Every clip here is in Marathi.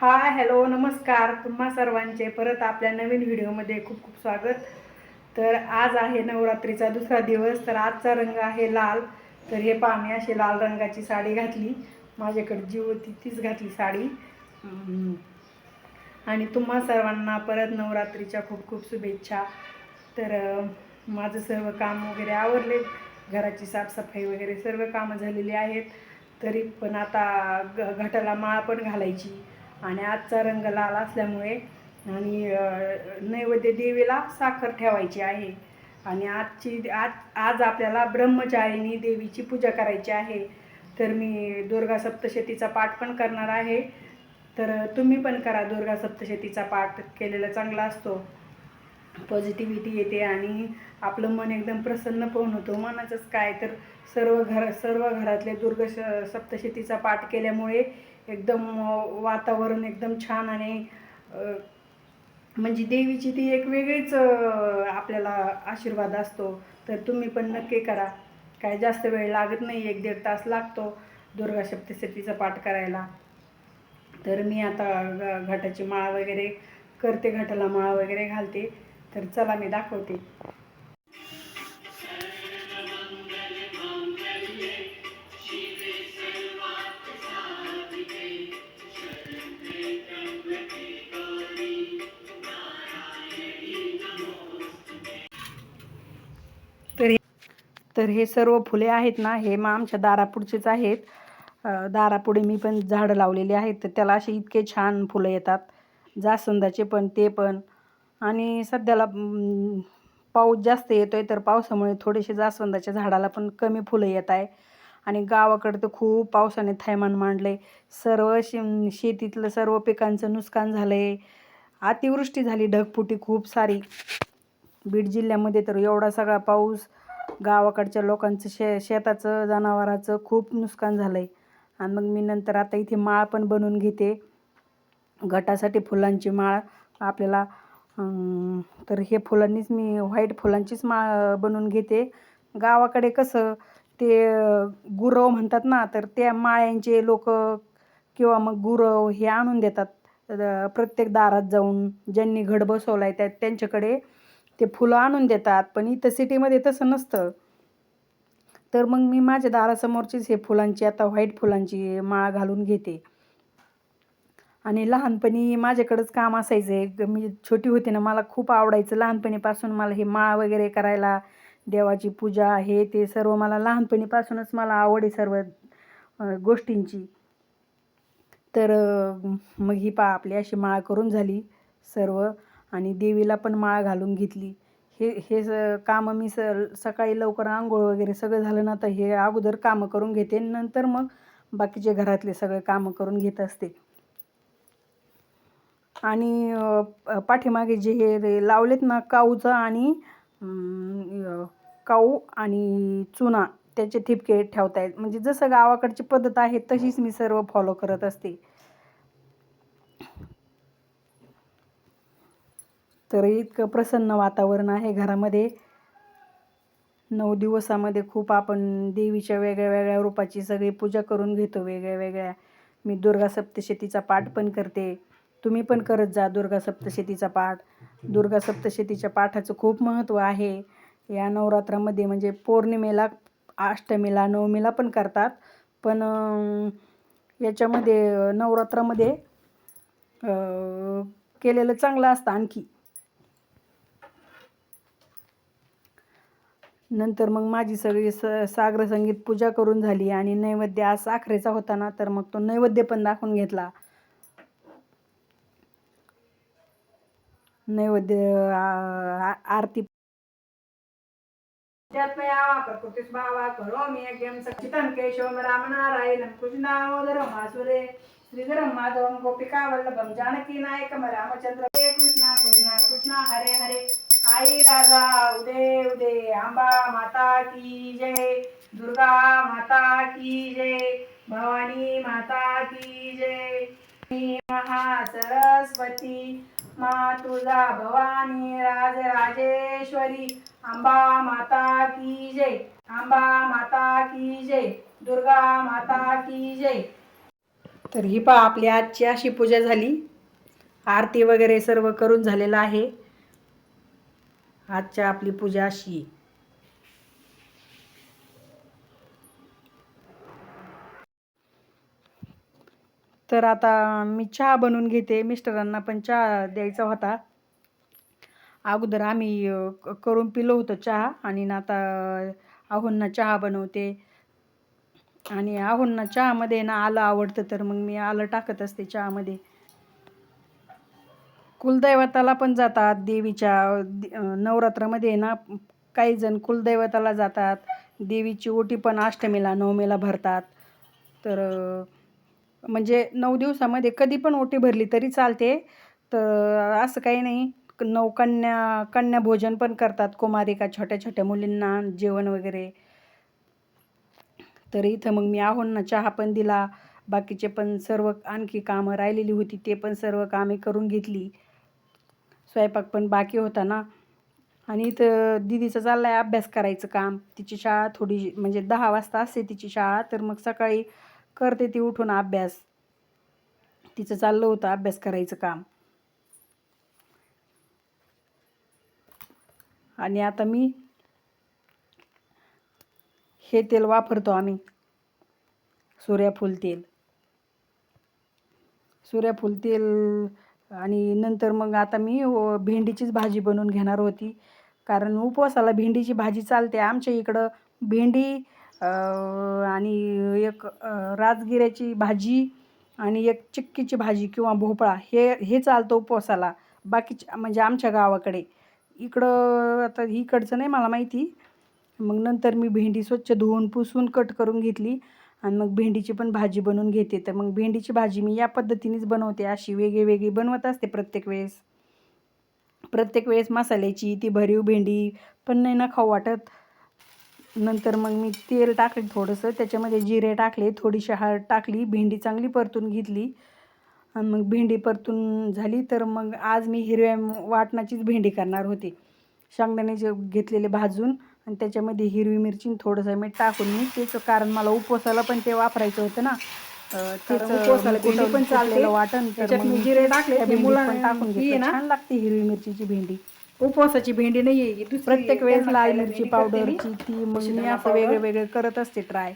हाय हॅलो नमस्कार तुम्हा सर्वांचे. परत आपल्या नवीन व्हिडिओमध्ये खूप खूप स्वागत. तर आज आहे नवरात्रीचा दुसरा दिवस. तर आजचा रंग आहे लाल. तर हे मी अशी लाल रंगाची साडी घातली. माझ्याकडे जी होती तीच घातली साडी. आणि तुम्हा सर्वांना परत नवरात्रीच्या खूप खूप शुभेच्छा. तर माझं सर्व काम वगैरे आवरले. घराची साफसफाई वगैरे सर्व कामं झालेली आहेत. तरी पण आता घटाला माळ पण घालायची. आणि आजचा रंग लाल असल्यामुळे आणि नैवेद्य देवीला साखर ठेवायची आहे. आणि आजची आज आज आपल्याला ब्रह्मचारिणी देवीची पूजा करायची आहे. तर मी दुर्गा सप्तशतीचा पाठ पण करणार आहे. तर तुम्ही पण करा दुर्गा सप्तशतीचा पाठ केलेला चांगला असतो. पॉझिटिव्हिटी येते आणि आपलं मन एकदम प्रसन्न पण होतं. मनाचंच काय तर सर्व घर सर्व घरातले दुर्ग श- सप्तशतीचा पाठ केल्यामुळे एकदम वातावरण एकदम छान आणि म्हणजे देवीची ती एक वेगळीच आपल्याला आशीर्वाद असतो. तर तुम्ही पण नक्की करा. काय जास्त वेळ लागत नाही एक दीड तास लागतो दुर्गा सप्तशतीचा पाठ करायला. तर मी आता ग- घटाची माळ वगैरे करते घटाला माळ वगैरे घालते. तर चला मी दाखवते. तर हे सर्व फुले आहेत ना हे मग आमच्या दारापुढचेच आहेत. दारापुढे मी पण झाडं लावलेली आहेत तर त्याला असे इतके छान फुलं येतात. जास्वंदाचे पण ते पण. आणि सध्याला पाऊस जास्त येतो आहे तर पावसामुळे थोडेसे जास्वंदाच्या झाडाला पण कमी फुलं येत आहे. आणि गावाकडे तर खूप पावसाने थैमान मांडले सर्व शे शेतीतलं सर्व पिकांचं नुकसान झालं आहे अतिवृष्टी झाली ढगफुटी खूप सारी. बीड जिल्ह्यामध्ये तर एवढा सगळा पाऊस. गावाकडच्या लोकांचं शे शेताचं जनावराचं खूप नुकसान झालं आहे आणि मग मी नंतर आता इथे माळ पण बनवून घेते. गटासाठी फुलांची माळ आपल्याला तर हे फुलांनीच मी व्हाईट फुलांचीच माळ बनवून घेते. गावाकडे कसं ते गुरव म्हणतात ना तर त्या माळ्यांचे लोक किंवा मग गुरव हे आणून देतात. प्रत्येक दारात जाऊन ज्यांनी घड बसवला आहे त्या त्यांच्याकडे ते फुलं आणून देतात पण इथं सिटीमध्ये तसं नसतं. तर मग मी माझ्या दारासमोरचीच हे फुलांची आता व्हाईट फुलांची माळ घालून घेते. आणि लहानपणी माझ्याकडंच काम असायचं. आहे मी छोटी होते ना मला खूप आवडायचं लहानपणीपासून मला हे माळ वगैरे करायला देवाची पूजा हे ते सर्व मला लहानपणीपासूनच मला आवड आहे सर्व गोष्टींची. तर मग ही पा आपली अशी माळ करून झाली सर्व. आणि देवीला पण माळ घालून घेतली. हे हे स कामं मी स सकाळी लवकर आंघोळ वगैरे सगळं झालं ना तर हे अगोदर कामं करून घेते. नंतर मग बाकीचे घरातले सगळे कामं करून घेत असते. आणि पाठीमागे जे हे लावलेत ना काऊचं आणि काऊ आणि चुना त्याचे ठिपके ठेवतायत. म्हणजे जसं गावाकडची पद्धत आहे तशीच मी सर्व फॉलो करत असते. तर इतकं प्रसन्न वातावरण आहे घरामध्ये. नऊ दिवसामध्ये खूप आपण देवीच्या वेगळ्या वेगळ्या रूपाची सगळी पूजा करून घेतो वेगळ्या वेगळ्या. मी दुर्गा सप्तशतीचा पाठ पण करते. तुम्ही पण करत जा दुर्गा सप्तशतीचा पाठ. दुर्गा सप्तशतीच्या पाठाचं खूप महत्त्व आहे. या नवरात्रामध्ये म्हणजे पौर्णिमेला अष्टमीला नवमीला पण करतात. पण याच्यामध्ये नवरात्रामध्ये केलेलं चांगलं असतं आणखी. नंतर मग माझी सगळी स सागर संगीत पूजा करून झाली आणि नैवेद्य आज साखरेचा होता ना तर मग तो नैवेद्य पण दाखवून घेतला. नैवेद्य आरती. प्रकृतीस भावा श्रीधरम माधवम गोपिका वल्लभम जानकी नायकम रामचंद्र. हरे कृष्णा कृष्णा कृष्णा हरे हरे. आई राजा उदे उदे आंबा माता की जय दुर्गा माता की जय भवानी माता की जय। महा सरस्वती मा तुझा भवानी राजराजेश्वरी आंबा माता की जय आंबा माता की जय दुर्गा माता की जय। तर ही पहा आपली आजची अशी पूजा झाली. आरती वगैरे सर्व करून झालेलं आहे. आजच्या आपली पूजा अशी. आहे. तर आता मी चहा बनवून घेते. मिस्टरांना पण चहा द्यायचा होता. अगोदर आम्ही करून पिलो होतो चहा आणि ना आता आहोंना चहा बनवते. आणि आहोंना चहामध्ये ना आलं आवडतं तर मग मी आलं टाकत असते चहामध्ये. कुलदैवताला पण जातात देवीच्या दे- नवरात्रामध्ये ना काही जण कुलदैवताला जातात देवीची ओटी पण अष्टमीला नवमीला भरतात. तर म्हणजे नऊ दिवसामध्ये कधी पण ओटी भरली तरी चालते. तर असं काही नाही. नऊ कन्या कन्या भोजन पण करतात कुमारिका छोट्या छोट्या मुलींना जेवण वगैरे. तर इथं मग मी आहोंना चहा पण दिला. बाकीचे पण सर्व आणखी कामं राहिलेली होती ते पण सर्व कामे करून घेतली. स्वयंपाक पण बाकी होता ना. आणि इथं दिदीचं चाललं आहे अभ्यास करायचं काम. तिची शाळा थोडी म्हणजे दहा वाजता असते तिची शाळा. तर मग सकाळी करते ती उठून अभ्यास. तिचं चाललं होतं अभ्यास करायचं काम. आणि आता मी हे तेल वापरतो आम्ही. सूर्यफूल तेल. सूर्यफूल तेल आणि नंतर मग आता मी भेंडीचीच भाजी बनवून घेणार होती. कारण उपवासाला भेंडीची भाजी चालते. आमच्या इकडं भेंडी आणि एक राजगिऱ्याची भाजी आणि एक चिक्कीची भाजी किंवा भोपळा हे हे चालतं उपवासाला. बाकीच्या म्हणजे आमच्या गावाकडे. इकडं आता इकडचं नाही मला माहिती. मग नंतर मी भेंडी स्वच्छ धुवून पुसून कट करून घेतली. आणि मग भेंडीची पण भाजी बनवून घेते. तर मग भेंडीची भाजी मी या पद्धतीनेच बनवते. अशी वेगळी वेगळी बनवत असते प्रत्येक वेळेस. प्रत्येक वेळेस मसाल्याची ती भरीव भेंडी पण नाही ना खाऊ वाटत. नंतर मग मी तेल टाकले थोडंसं. त्याच्यामध्ये जिरे टाकले थोडीशी हळद टाकली भेंडी चांगली परतून घेतली. आणि मग भेंडी परतून झाली. तर मग आज मी हिरव्या वाटणाचीच भेंडी करणार होते. शेंगदाण्याचे घेतलेले भाजून. आणि त्याच्यामध्ये हिरवी मिरची थोडंसं मीठ टाकून मी त्याचं कारण मला उपवासाला पण ते वापरायचं होतं ना. उपवासाला पण चालते. कुटवलेलं वाटण त्याच्यात मी जिरे टाकले, मुलांना पण टाकून आहे घेतलं. ना, छान लागते हिरवी मिरचीची भेंडी. उपवासाची भेंडी नाही प्रत्येक वेळेस लाल मिरची. पावडरची ती मग मी असं. वेगळे वेगळे करत असते ट्राय.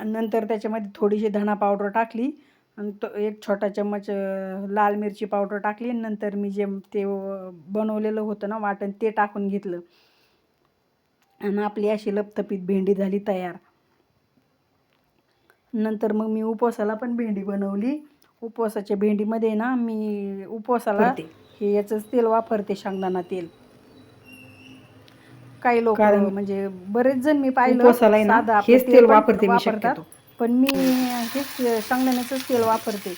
आणि नंतर त्याच्यामध्ये थोडीशी धना पावडर टाकली आणि तो एक छोटा चम्मच लाल मिरची पावडर टाकली. नंतर मी जे ते बनवलेलं होतं ना वाटण ते टाकून घेतलं. आणि आपली अशी लपतपीत भेंडी झाली तयार. नंतर मग मी उपवासाला पण भेंडी बनवली. उपवासाच्या भेंडीमध्ये ना मी उपवासाला. हे याचंच तेल वापरते शेंगदाणा तेल. काही लोक म्हणजे बरेच जण मी पाहिलं साधं हेच तेल वापरते मी वापरतात. पण मी हेच शेंगदाण्याचंच तेल वापरते.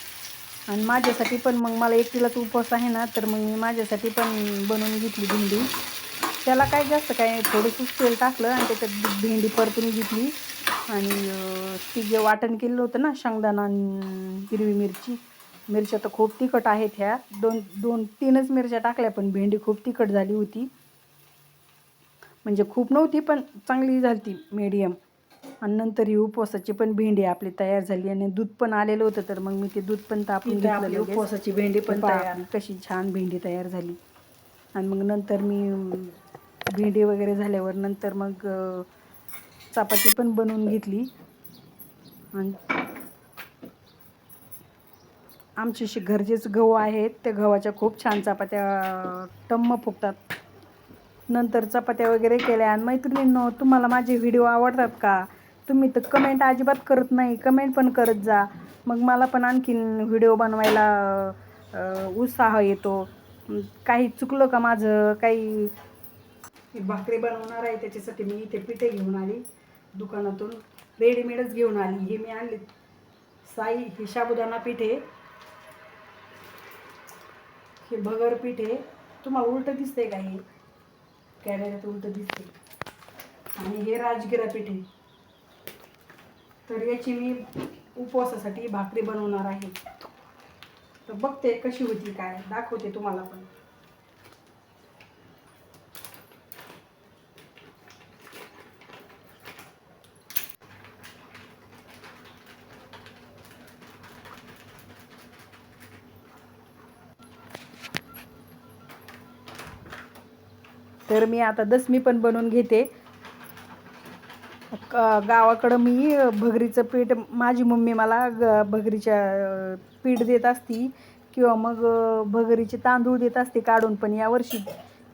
आणि माझ्यासाठी पण मग मला एकटीलाच उपवास आहे ना तर मग मी माझ्यासाठी पण बनवून घेतली भेंडी. त्याला काय जास्त काय थोडंसंच तेल टाकलं आणि त्याच्यात भेंडी परतून घेतली. आणि ती जे वाटण केलेलं होतं ना शेंगदाणा आणि हिरवी मिरची मिरच्या तर खूप तिखट आहेत ह्या. दोन दोन तीनच मिरच्या टाकल्या पण भेंडी खूप तिखट झाली होती. म्हणजे खूप नव्हती पण चांगली झाली ती मीडियम आणि नंतर ही उपवासाची पण भेंडी आपली तयार झाली आणि दूध पण आलेलं होतं तर मग मी ते दूध पण तापून. उपवासाची भेंडी पण तयार. कशी छान भेंडी तयार झाली. आणि मग नंतर मी भेंडी वगैरे झाल्यावर नंतर मग चपाती पण बनवून घेतली. आणि आमचे शे घरचेच गहू आहेत त्या गव्हाच्या खूप छान चपात्या टम्म फुगतात. नंतर चपात्या वगैरे केल्या. आणि मैत्रिणींनो तुम्हाला माझे व्हिडिओ आवडतात का? तुम्ही तर कमेंट अजिबात करत नाही. कमेंट पण करत जा. मग मला पण आणखीन व्हिडिओ बनवायला उत्साह येतो. काही चुकलं का माझं? काही मी भाकरी बनवणार आहे त्याच्यासाठी मी इथे पिठे घेऊन आली दुकानातून रेडीमेडच घेऊन आली. हे मी आणले. साई हे साबुदाणा पिठे हे भगर पिठे तुम्हाला उलटं दिसतंय का हे? कॅमेऱ्यात उलटं दिसते आणि हे राजगिरा पिठे आहे. तर याची मी उपवासासाठी भाकरी बनवणार आहे. तर बघते कशी होती काय दाखवते तुम्हाला पण. तर मी आता दसमी पण बनवून घेते. गावाकडं मी भगरीचं पीठ माझी मम्मी मला ग भगरीच्या पीठ देत असती किंवा मग भगरीचे तांदूळ देत असते काढून पण यावर्षी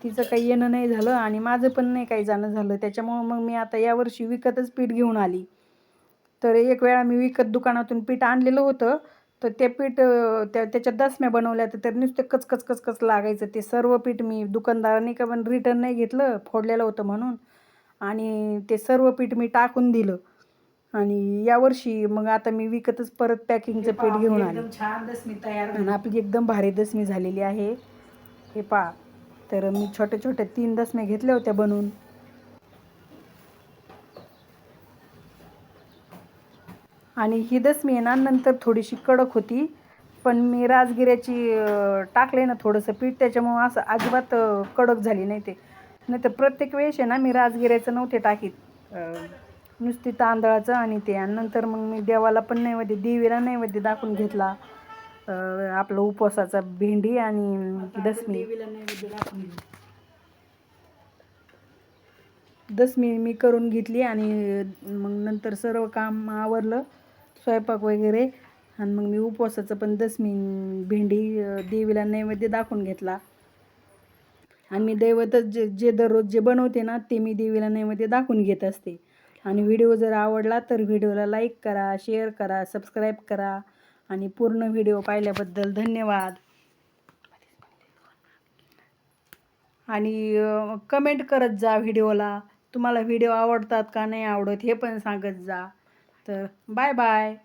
तिचं काही येणं नाही झालं आणि माझं पण नाही काही जाणं झालं. त्याच्यामुळं मग मी आता यावर्षी विकतच पीठ घेऊन आली. तर एक वेळा मी विकत दुकानातून पीठ आणलेलं होतं तर ते पीठ त्या त्याच्या दसम्या बनवल्या तर तर नुसते कचकच कचकच लागायचं. ते सर्व पीठ मी दुकानदाराने का पण रिटर्न नाही घेतलं फोडलेलं होतं म्हणून. आणि ते सर्व पीठ मी टाकून दिलं. आणि यावर्षी मग आता मी विकतच परत पॅकिंगचं पीठ घेऊन आले. छान दसमी तयार आणि आपली एकदम भारी दसमी झालेली आहे. हे पा तर मी छोटे छोटे तीन दसमे घेतल्या होत्या बनवून. आणि ही दसमी आहे ना नंतर थोडीशी कडक होती पण मी राजगिऱ्याची टाकले ना थोडंसं पीठ त्याच्यामुळं असं अजिबात कडक झाली नाही ते. नाही तर प्रत्येक वेळेस आहे ना मी राजगिऱ्याचं नव्हते टाकीत. नुसती तांदळाचं आणि ते. आणि नंतर मग मी देवाला पण नैवेद्य देवीला नैवेद्य दाखवून घेतला. आपलं उपवासाचा भेंडी आणि दसमी. दसमी मी करून घेतली आणि मग नंतर सर्व काम आवरलं. स्वयंपाक वगैरे. आणि मग मी उपवासाचं पण दसमी भेंडी देवीला नैवेद्य दाखवून घेतला. आणि मी दैवतच जे जे दररोज जे बनवते ना ते मी देवीला नैवेद्य दाखवून घेत असते. आणि व्हिडिओ जर आवडला तर व्हिडिओला लाईक करा शेअर करा सबस्क्राईब करा. आणि पूर्ण व्हिडिओ पाहिल्याबद्दल धन्यवाद. आणि कमेंट करत जा व्हिडिओला. तुम्हाला व्हिडिओ आवडतात का नाही आवडत हे पण सांगत जा. Bye bye